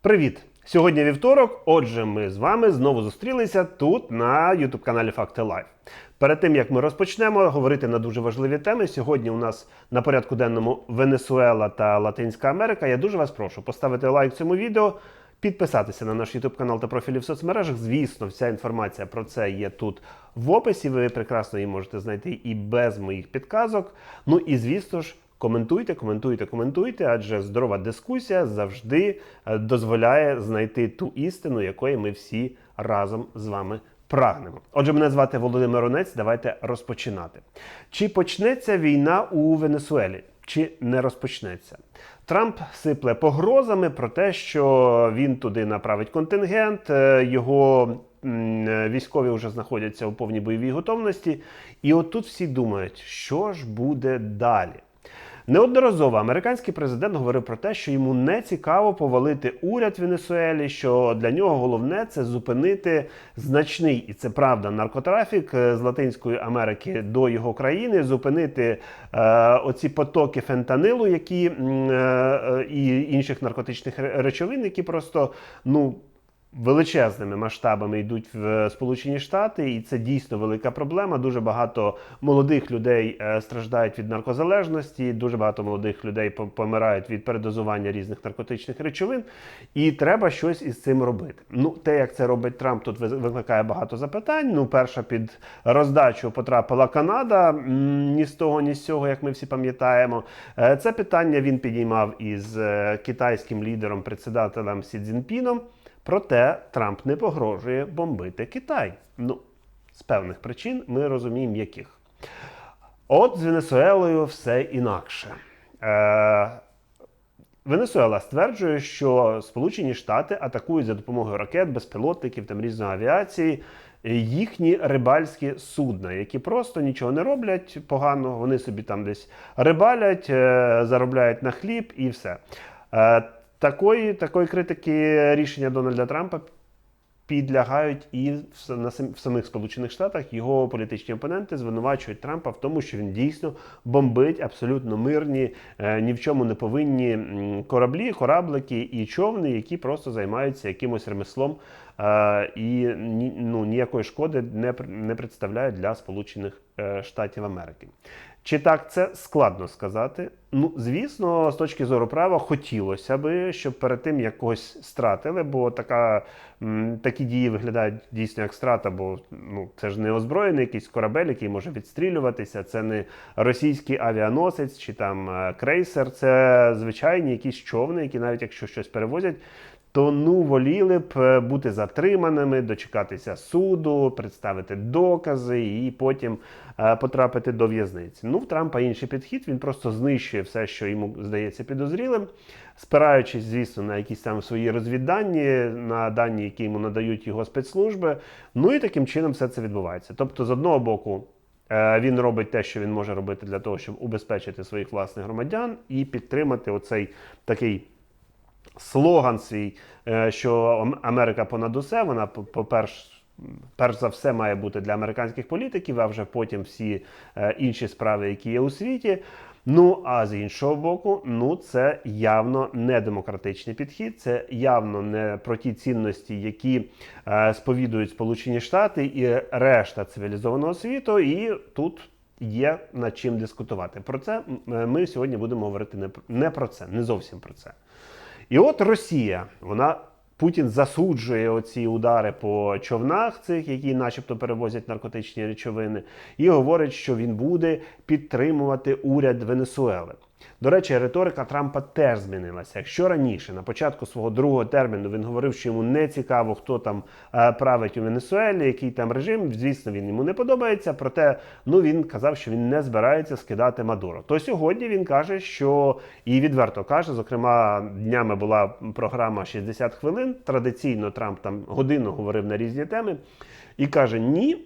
Привіт! Сьогодні вівторок. Отже, ми з вами знову зустрілися тут на youtube каналі Факти Лайф. Перед тим як ми розпочнемо говорити на дуже важливі теми. Сьогодні у нас на порядку денному Венесуела та Латинська Америка. Я дуже вас прошу поставити лайк цьому відео. Підписатися на наш YouTube канал та профілі в соцмережах. Звісно, вся інформація про це є тут в описі. Ви прекрасно її можете знайти і без моїх підказок. Ну і звісно ж, коментуйте, коментуйте, коментуйте, адже здорова дискусія завжди е, дозволяє знайти ту істину, якої ми всі разом з вами прагнемо. Отже, мене звати Володимир Онець. Давайте розпочинати. Чи почнеться війна у Венесуелі? Чи не розпочнеться? Трамп сипле погрозами про те, що він туди направить контингент, е, його е, військові вже знаходяться у повній бойовій готовності. І отут всі думають, що ж буде далі. Неодноразово американський президент говорив про те, що йому не цікаво повалити уряд Венесуелі, що для нього головне це зупинити значний, і це правда, наркотрафік е, з Латинської Америки до його країни, зупинити е, оці потоки фентанилу, які е, е, і інших наркотичних речовин, які просто ну величезними масштабами йдуть в Сполучені Штати, і це дійсно велика проблема. Дуже багато молодих людей е, страждають від наркозалежності, дуже багато молодих людей помирають від передозування різних наркотичних речовин. І треба щось із цим робити. Ну, те, як це робить Трамп, тут викликає багато запитань. Ну, перша під роздачу потрапила Канада ні з того, ні з цього, як ми всі пам'ятаємо. Е, Це питання він підіймав із е, китайським лідером, председателем Сі Цзінпіном. Проте Трамп не погрожує бомбити Китай. Ну, з певних причин ми розуміємо, яких. От з Венесуелою все інакше. Е, Венесуела стверджує, що Сполучені Штати атакують за допомогою ракет, безпілотників та різної авіації їхні рибальські судна, які просто нічого не роблять погано. Вони собі там десь рибалять, е, заробляють на хліб і все. Е, Такої, такої критики рішення Дональда Трампа підлягають і в, на самих Сполучених Штатах його політичні опоненти звинувачують Трампа в тому, що він дійсно бомбить абсолютно мирні, е, ні в чому не повинні кораблі, кораблики і човни, які просто займаються якимось ремеслом е, і ну, ніякої шкоди не, не представляють для Сполучених е, Штатів Америки. Чи так це складно сказати? Ну, звісно, з точки зору права хотілося би, щоб перед тим як когось стратили, бо така, такі дії виглядають дійсно як страта, бо ну, це ж не озброєний якийсь корабель, який може відстрілюватися, це не російський авіаносець чи там е, крейсер, це звичайні якісь човни, які навіть якщо щось перевозять, то ну воліли б е, бути затриманими, дочекатися суду, представити докази і потім е, потрапити до в'язниці. Ну, в Трампа інший підхід. Він просто знищує все, що йому здається підозрілим, спираючись, звісно, на якісь там свої розвіддані, на дані, які йому надають його спецслужби. Ну і таким чином все це відбувається. Тобто, з одного боку. е, Він робить те, що він може робити для того, щоб убезпечити своїх власних громадян і підтримати оцей такий слоган свій, е, що Америка понад усе, вона по- по-перше. Перш за все має бути для американських політиків, а вже потім всі е, інші справи, які є у світі. Ну а з іншого боку, ну це явно не демократичний підхід, це явно не про ті цінності, які е, сповідують Сполучені Штати і решта цивілізованого світу. І тут є над чим дискутувати. Про це ми сьогодні будемо говорити не про це, не зовсім про це. І от Росія, вона Путін засуджує оці удари по човнах, цих, які, начебто, перевозять наркотичні речовини, і говорить, що він буде підтримувати уряд Венесуели. До речі, риторика Трампа теж змінилася. Якщо раніше, на початку свого другого терміну, він говорив, що йому не цікаво, хто там е, править у Венесуелі, який там режим. Звісно, він йому не подобається. Проте ну він казав, що він не збирається скидати Мадуро. То сьогодні він каже, що і відверто каже, зокрема, днями була програма 60 хвилин. Традиційно Трамп там годину говорив на різні теми, і каже: Ні.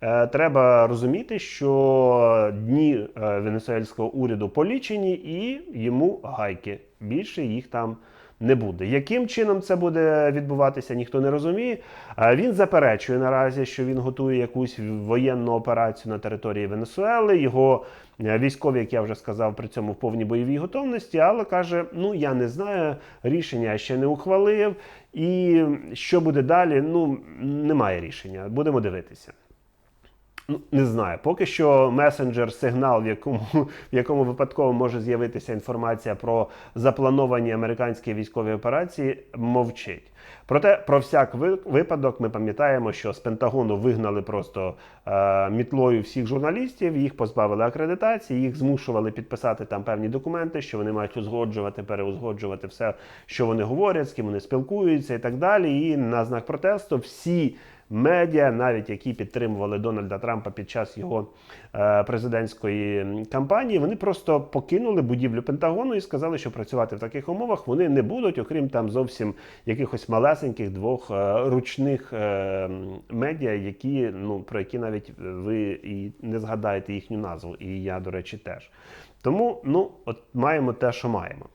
Е, Треба розуміти, що дні е, венесуельського уряду полічені і йому гайки. Більше їх там не буде. Яким чином це буде відбуватися, ніхто не розуміє. Е, Він заперечує наразі, що він готує якусь воєнну операцію на території Венесуели. Його військові, як я вже сказав, при цьому в повній бойовій готовності, але каже: ну я не знаю, рішення я ще не ухвалив. І що буде далі? Ну немає рішення. Будемо дивитися. Ну, не знаю. Поки що месенджер, сигнал, в якому, в якому випадково може з'явитися інформація про заплановані американські військові операції, мовчить. Проте про всяк випадок ми пам'ятаємо, що з Пентагону вигнали просто е, мітлою всіх журналістів, їх позбавили акредитації, їх змушували підписати там певні документи, що вони мають узгоджувати, переузгоджувати все, що вони говорять, з ким вони спілкуються і так далі. І на знак протесту всі медіа, навіть які підтримували Дональда Трампа під час його е, президентської кампанії, вони просто покинули будівлю Пентагону і сказали, що працювати в таких умовах вони не будуть, окрім там зовсім якихось малесеньких двох е, ручних е, медіа, які ну про які навіть ви і не згадаєте їхню назву. І я, до речі, теж. Тому ну, от маємо те, що маємо.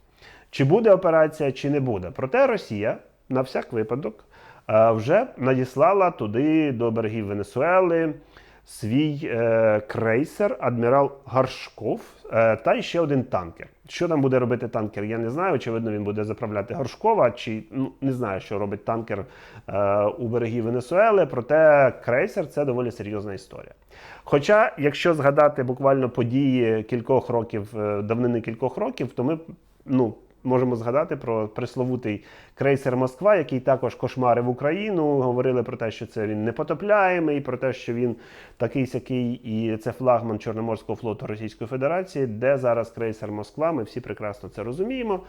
Чи буде операція, чи не буде. Проте Росія на всяк випадок вже надіслала туди до берегів Венесуели свій е, крейсер Адмірал Гаршков е, та ще один танкер. Що там буде робити танкер, я не знаю. Очевидно, він буде заправляти Горшкова, чи ну не знаю, що робить танкер е, у берегів Венесуели. Проте крейсер це доволі серйозна історія. Хоча, якщо згадати буквально події кількох років, е, давнини кількох років, то ми ну. Можемо згадати про пресловутий крейсер Москва, який також кошмарив Україну. Говорили про те, що це він непотопляємий, про те, що він такий сякий, і це флагман Чорноморського флоту Російської Федерації, де зараз крейсер Москва. Ми всі прекрасно це розуміємо.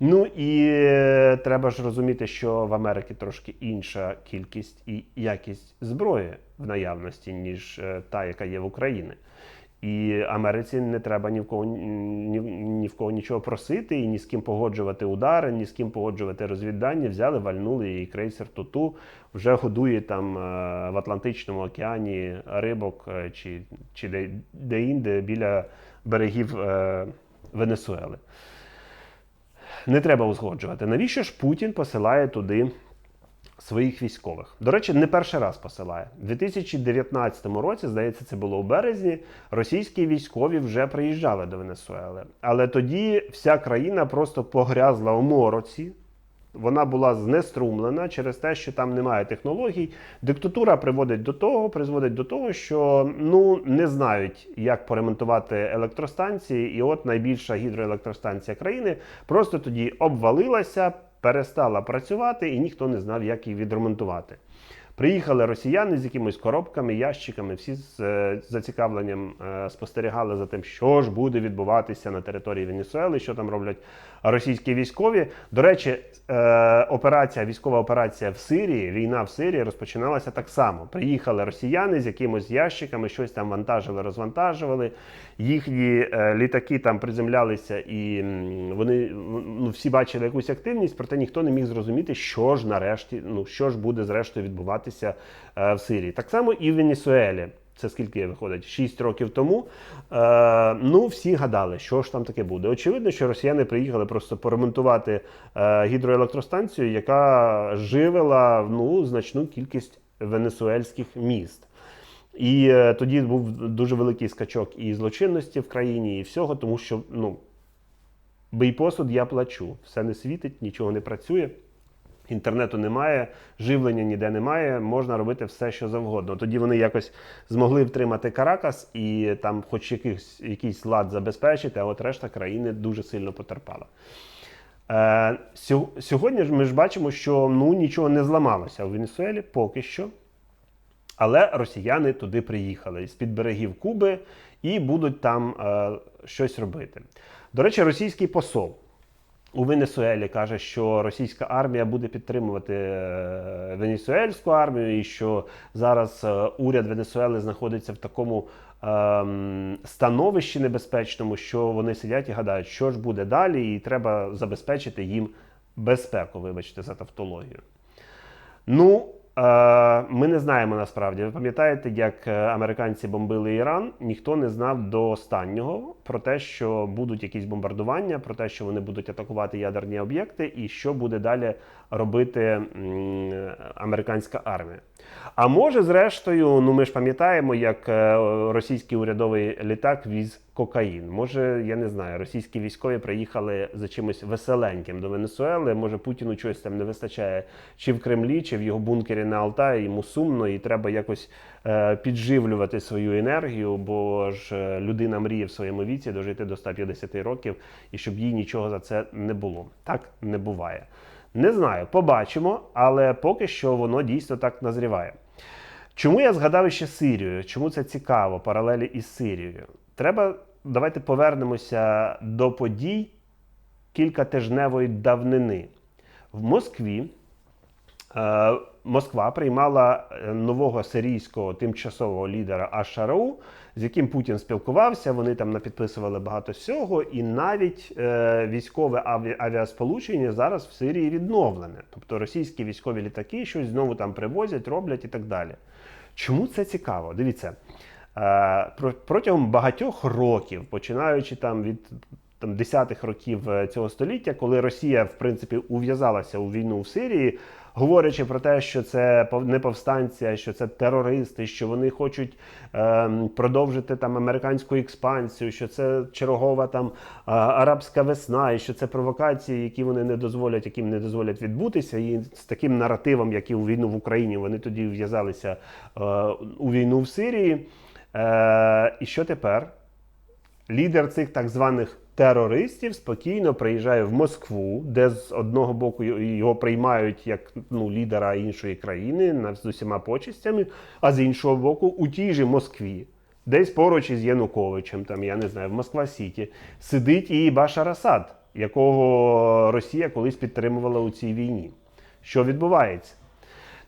Ну і е, треба ж розуміти, що в Америці трошки інша кількість і якість зброї в наявності, ніж е, та, яка є в Україні. І Америці не треба ні в кого ні, ні в кого нічого просити, і ні з ким погоджувати удари, ні з ким погоджувати розвіддання. Взяли, вальнули і крейсер Туту вже годує там е, в Атлантичному океані рибок е, чи, чи де, де інде біля берегів е, Венесуели. Не треба узгоджувати. Навіщо ж Путін посилає туди своїх військових? До речі, не перший раз посилає. У 2019 році, здається, це було у березні. Російські військові вже приїжджали до Венесуели. Але тоді вся країна просто погрязла у мороці. Вона була знеструмлена через те, що там немає технологій. Диктатура приводить до того, призводить до того, що ну не знають, як поремонтувати електростанції. І от найбільша гідроелектростанція країни просто тоді обвалилася, перестала працювати, і ніхто не знав, як її відремонтувати. Приїхали росіяни з якимись коробками, ящиками, всі з е, зацікавленням е, спостерігали за тим, що ж буде відбуватися на території Венесуели, що там роблять російські військові. До речі, е, операція, військова операція в Сирії, війна в Сирії розпочиналася так само. Приїхали росіяни з якимось ящиками, щось там вантажили, розвантажували. Їхні е, літаки там приземлялися, і вони ну, всі бачили якусь активність, проте ніхто не міг зрозуміти, що ж нарешті, ну що ж буде зрештою відбуватися е, в Сирії. Так само і в Венесуелі. Це скільки виходить? 6 років тому. Е, ну, всі гадали, що ж там таке буде. Очевидно, що росіяни приїхали просто поремонтувати е, гідроелектростанцію, яка живила ну, значну кількість венесуельських міст. І е, тоді був дуже великий скачок і злочинності в країні, і всього, тому що ну, бий посуд, я плачу. Все не світить, нічого не працює. Інтернету немає, живлення ніде немає, можна робити все, що завгодно. Тоді вони якось змогли втримати Каракас і там, хоч якийсь, якийсь лад забезпечити, а от решта країни дуже сильно потерпала. Е, сьогодні ж ми ж бачимо, що ну, нічого не зламалося в Венесуелі поки що. Але росіяни туди приїхали з-під берегів Куби і будуть там е, щось робити. До речі, російський посол у Венесуелі каже, що російська армія буде підтримувати е, венесуельську армію, і що зараз е, уряд Венесуели знаходиться в такому ем, становищі небезпечному, що вони сидять і гадають, що ж буде далі, і треба забезпечити їм безпеку. Вибачте за тавтологію. Ну, Ми не знаємо насправді. Ви пам'ятаєте, як е, американці бомбили Іран? Ніхто не знав до останнього про те, що будуть якісь бомбардування, про те, що вони будуть атакувати ядерні об'єкти, і що буде далі робити американська армія. А може, зрештою, ну ми ж пам'ятаємо, як е, російський урядовий літак віз кокаїн. Може, я не знаю, російські військові приїхали за чимось веселеньким до Венесуели. Може, Путіну чогось там не вистачає чи в Кремлі, чи в його бункері на Алтаї. Йому сумно, і треба якось е, підживлювати свою енергію, бо ж е, людина мріє в своєму віці дожити до 150 років, і щоб їй нічого за це не було. Так не буває. Не знаю, побачимо, але поки що воно дійсно так назріває. Чому я згадав ще Сирію? Чому це цікаво, паралелі із Сирією? Треба, давайте повернемося до подій кілька тижневої давнини. В Москві е, Москва приймала е, нового сирійського тимчасового лідера Ашарау, з яким Путін спілкувався. Вони там напідписували багато всього, і навіть е, військове аві- авіасполучення зараз в Сирії відновлене. Тобто російські військові літаки щось знову там привозять, роблять і так далі. Чому це цікаво? Дивіться. Е, Протягом багатьох років, починаючи там від там, десятих років е, цього століття, коли Росія, в принципі, ув'язалася у війну в Сирії, говорячи про те, що це не повстанці, що це терористи, що вони хочуть ем, продовжити там американську експансію, що це чергова там арабська весна, і що це провокації, які вони не дозволять, яким не дозволять відбутися. І з таким наративом, як і у війну в Україні, вони тоді в'язалися е, у війну в Сирії. Е, і що тепер? Лідер цих так званих терористів спокійно приїжджає в Москву, де з одного боку його приймають як ну, лідера іншої країни з усіма почестями, а з іншого боку, у тій же Москві, десь поруч із Януковичем, там я не знаю, в Москва Сіті, сидить і Башар Асад, якого Росія колись підтримувала у цій війні. Що відбувається?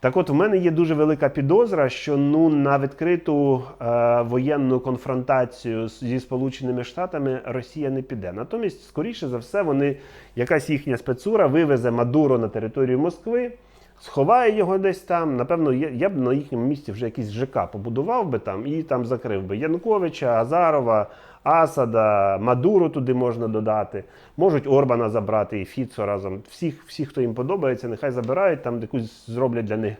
Так от, в мене є дуже велика підозра, що ну на відкриту е, воєнну конфронтацію зі Сполученими Штатами Росія не піде. Натомість, скоріше за все, вони якась їхня спецура вивезе Мадуро на територію Москви, сховає його десь там. Напевно, я, я б на їхньому місці вже якийсь ЖК побудував би там і там закрив би Януковича, Азарова, Асада, Мадуру туди можна додати. Можуть Орбана забрати і Фіцо разом. Всіх, всіх, хто їм подобається, нехай забирають, там якусь зроблять для них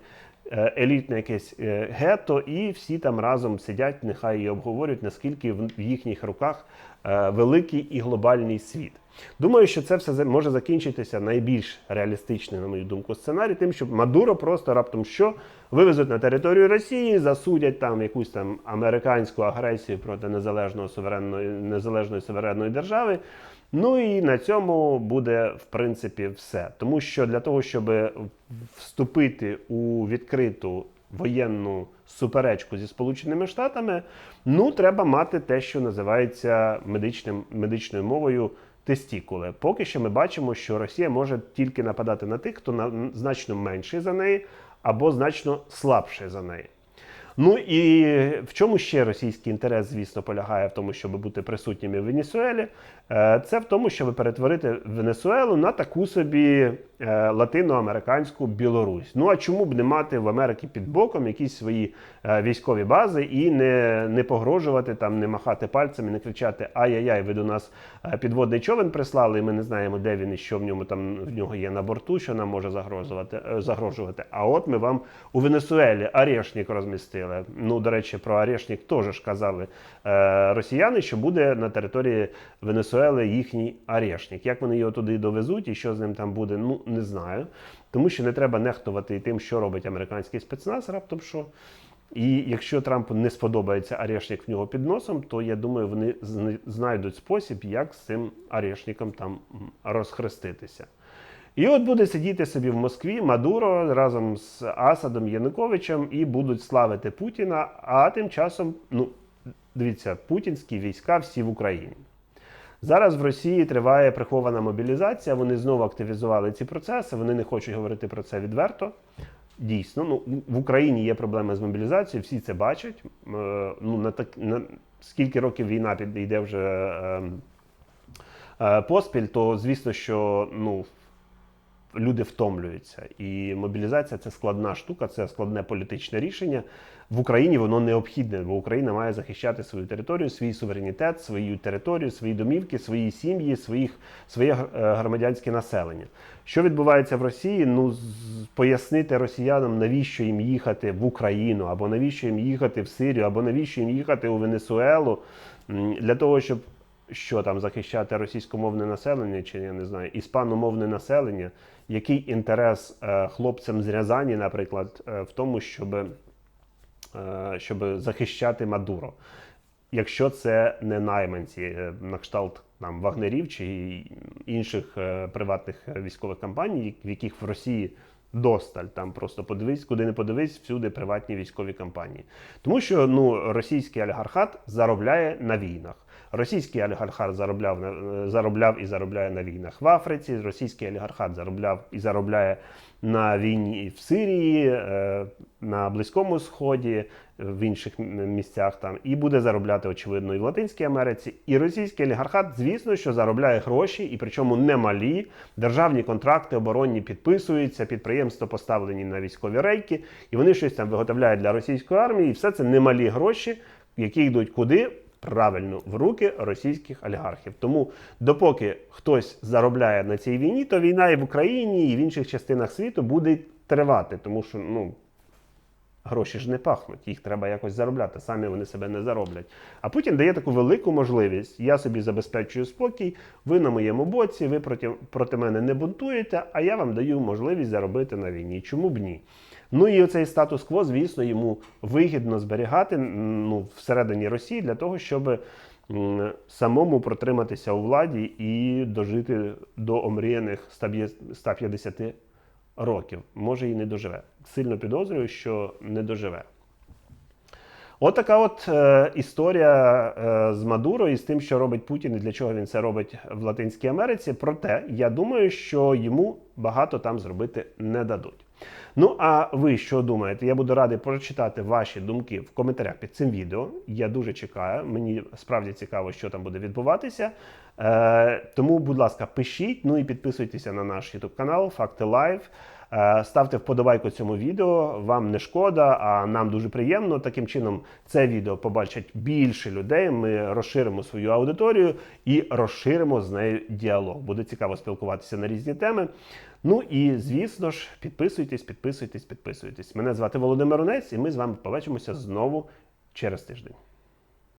е, елітне якесь е, гетто, і всі там разом сидять, нехай і обговорюють, наскільки в їхніх руках великий і глобальний світ. Думаю, що це все може закінчитися найбільш реалістичний, на мою думку, сценарій, тим, що Мадуро просто раптом що вивезуть на територію Росії, засудять там якусь там американську агресію проти незалежного суверенної незалежної суверенної держави. Ну і на цьому буде в принципі все. Тому що для того, щоб вступити у відкриту воєнну суперечку зі Сполученими Штатами, ну треба мати те, що називається медичним, медичною мовою тестікули. Поки що ми бачимо, що Росія може тільки нападати на тих, хто на, значно менший за неї або значно слабший за неї. Ну і в чому ще російський інтерес, звісно, полягає в тому, щоб бути присутніми в Венесуелі. Е, Це в тому, щоб перетворити Венесуелу на таку собі е, латиноамериканську Білорусь. Ну а чому б не мати в Америці під боком якісь свої е, військові бази і не, не погрожувати там, не махати пальцями, не кричати Ай-яй-яй, ви до нас підводний човен прислали, і ми не знаємо, де він і що в ньому там в нього є на борту, що нам може загрожувати. загрожувати. А от ми вам у Венесуелі арешник розмістили. Ну, до речі, про арешник теж казали е, росіяни, що буде на території Венесуели їхній арешник. Як вони його туди довезуть і що з ним там буде, ну не знаю. Тому що не треба нехтувати тим, що робить американський спецназ, раптом що. І якщо Трампу не сподобається арешник в нього під носом, то я думаю, вони знайдуть спосіб, як з цим арешником там розхреститися. І от буде сидіти собі в Москві Мадуро разом з Асадом Януковичем і будуть славити Путіна. А тим часом, ну дивіться, путінські війська всі в Україні. Зараз в Росії триває прихована мобілізація. Вони знову активізували ці процеси. Вони не хочуть говорити про це відверто. Дійсно, ну в Україні є проблеми з мобілізацією, всі це бачать. Е, ну на так на скільки років війна під йде вже е, е, поспіль, то звісно, що ну люди втомлюються. І мобілізація це складна штука, це складне політичне рішення. В Україні воно необхідне, бо Україна має захищати свою територію, свій суверенітет, свою територію, свої домівки, свої сім'ї, своїх, своє е, громадянське населення. Що відбувається в Росії? Ну пояснити росіянам, навіщо їм їхати в Україну, або навіщо їм їхати в Сирію, або навіщо їм їхати у Венесуелу для того, щоб що там захищати російськомовне населення, чи я не знаю, іспаномовне населення. Який інтерес е, хлопцям з Рязані, наприклад, е, в тому, щоб, е, щоб захищати Мадуро? Якщо це не найманці на кшталт там вагнерів чи інших приватних військових компаній, в яких в Росії досталь, там просто подивись, куди не подивись, всюди приватні військові компанії. Тому що ну російський олігархат заробляє на війнах. Російський олігархат заробляв заробляв і заробляє на війнах в Африці. Російський олігархат заробляв і заробляє на війні в Сирії, е, на Близькому Сході, в інших місцях там, і буде заробляти, очевидно, і в Латинській Америці. І російський олігархат, звісно, що заробляє гроші, і причому немалі. Державні контракти оборонні підписуються, підприємства поставлені на військові рейки, і вони щось там виготовляють для російської армії. І все це немалі гроші, які йдуть куди? Правильно, в руки російських олігархів. Тому допоки хтось заробляє на цій війні, то війна і в Україні, і в інших частинах світу буде тривати, тому що ну. Гроші ж не пахнуть, їх треба якось заробляти, самі вони себе не зароблять. А Путін дає таку велику можливість. Я собі забезпечую спокій, ви на моєму боці, ви проти, проти мене не бунтуєте, а я вам даю можливість заробити на війні. Чому б ні? Ну і оцей статус-кво, звісно, йому вигідно зберігати ну, всередині Росії для того, щоб самому протриматися у владі і дожити до омріяних 150 років. Може і не доживе. Сильно підозрюю, що не доживе. От от е, історія е, з Мадуро і з тим, що робить Путін і для чого він це робить в Латинській Америці. Проте я думаю, що йому багато там зробити не дадуть. Ну а ви що думаєте? Я буду радий прочитати ваші думки в коментарях під цим відео. Я дуже чекаю. Мені справді цікаво, що там буде відбуватися. Е, тому, будь ласка, пишіть, ну і підписуйтеся на наш YouTube канал Факти Лайв. Е, Ставте вподобайку цьому відео, вам не шкода, а нам дуже приємно. Таким чином, це відео побачать більше людей. Ми розширимо свою аудиторію і розширимо з нею діалог. Буде цікаво спілкуватися на різні теми. Ну і звісно ж, підписуйтесь, підписуйтесь, підписуйтесь. Мене звати Володимир Онець, і ми з вами побачимося знову через тиждень.